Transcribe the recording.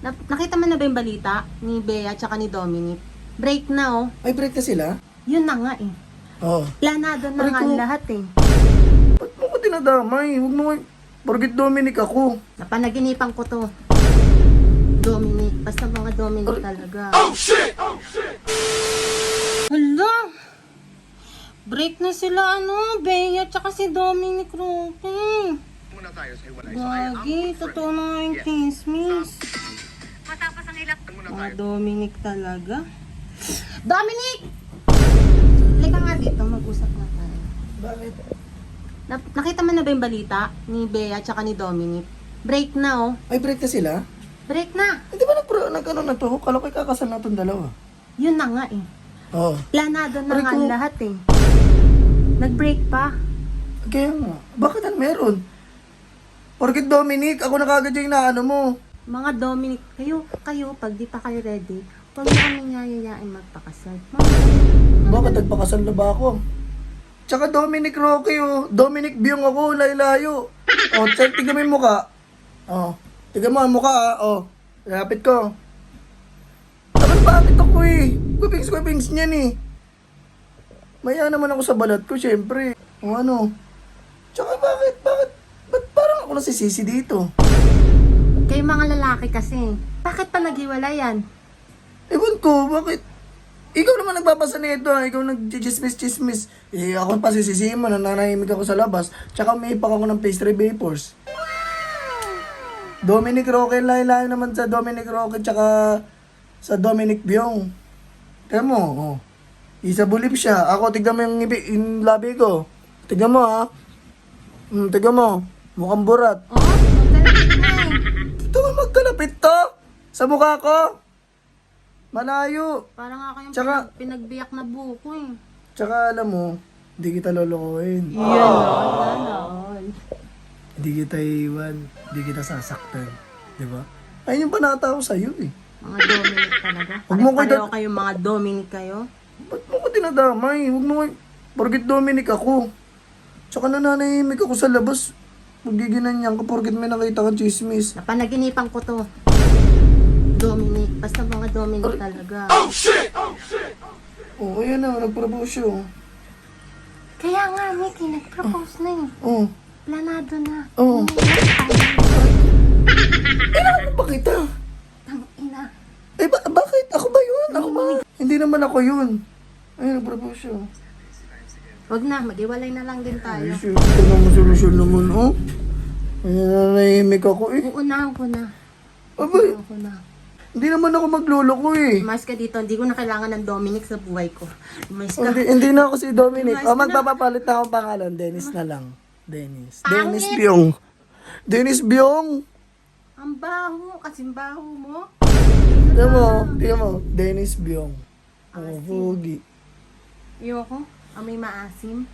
Na- nakita mo na ba yung balita ni Bea tsaka ni Dominic? Break na oh. Ay, break na sila? Yun na nga eh. Oo. Planado na Aray nga ko. lahat eh. Ba't mo ko dinadamay? Huwag mo nga- Porkit Dominic ako. Napanaginipan ko to. Dominic. Basta mga Dominic talaga. Hala! Break na sila ano, Bea tsaka si Dominic Roque. muna tayo sa ay, Gagi, totoo na nga yung chismis. Matapos ang ilang tayo. Dominic talaga. Dominic! Halika nga dito, mag-usap na tayo. Bakit? Na- nakita mo na ba yung balita ni Bea tsaka ni Dominic? Break na oh. Ay, break na sila? Break na. Hindi ba nag, nag na to? Kala ko ikakasal na itong dalawa. Yun na nga eh. Oo. Planado na Aray nga ko. ang lahat eh. Nag-break pa. Kaya nga. Bakit ano meron? Porkit Dominic, ako na kagad yung inaano mo. Mga Dominic, kayo, kayo, pag di pa kayo ready, huwag na kami yayayain magpakasal. Mga Bakit nagpakasal na ba ako? Tsaka Dominic Roque, oh. Dominic Biong ako, layo-layo. Oh, check, tignan mo yung mukha. Oh, tignan mo ang mukha, ah. Oh, lapit ko. Dapat bakit ako eh? Gwipings-gwipings niyan eh. Maya naman ako sa balat ko, syempre. O ano? Tsaka bakit, bakit, ba't parang ako nasisisi dito? Kayo mga lalaki kasi, bakit pa naghiwalayan? Ewan ko, bakit? Ikaw naman nagbabasa nito, ah. ikaw nag-chismis-chismis. Eh, ako pa sisisihin mo, nananahimik ako sa labas. Tsaka may ipak ako ng pastry vapors. Dominic Roque, layo-layo naman sa Dominic Roque, tsaka sa Dominic Biong. Tignan mo, oh. Isa bulip siya. Ako, tignan mo yung, yung labi ko. Tignan mo, ha. Hmm, tignan mo. Mukhang burat. Oh, Sa mukha ko. Malayo. Parang nga kayong Tsaka- pinag- pinagbiyak na buko eh. Tsaka alam mo, hindi kita lolokohin. Yan ganon. Hindi kita iwan. Hindi kita sasaktan. Di ba? Ayun yung panata ko sa'yo eh. Mga Dominic talaga. Huwag mo ko kayo mga Dominic kayo. Ba't mo ko dinadamay? Huwag mo nga- Porkit Dominic ako. Tsaka nananahimik ako sa labas. Magiginanyan ko porkit may nakita kang chismis. Napanaginipan ko to. Dominic. Basta mga Dominic talaga. Oo, oh, ayan na. Nag-propose siya. oh. Kaya nga, Nicky, nag-propose na eh. Oo. Planado na. Oo. Ay, Kailangan mo ba kita? tang ina. Eh, ba- bakit? Ako ba yun? Ako ba? Hindi naman ako yun. Ayun, nag-propose siya. Huwag na, mag-iwalay na lang din tayo. Ay, shit. Ito naman solusyon naman, oh. Ay, nanahimik ako eh. Uunahan ko na. Abay, Uunahan ko na. Hindi naman ako magluloko eh. Umayos ka dito, hindi ko na kailangan ng Dominic sa buhay ko. Umayos ka. Hindi, hindi na ako si Dominic. Nice O, na. magpapapalit na akong pangalan. Dennis na lang. Dennis. Pangit. Dennis Biong. Dennis Biong. Ang baho, kasing baho mo. Tignan mo, tignan mo. Dennis Biong. Oh, pogi. Ayoko, amoy maasim.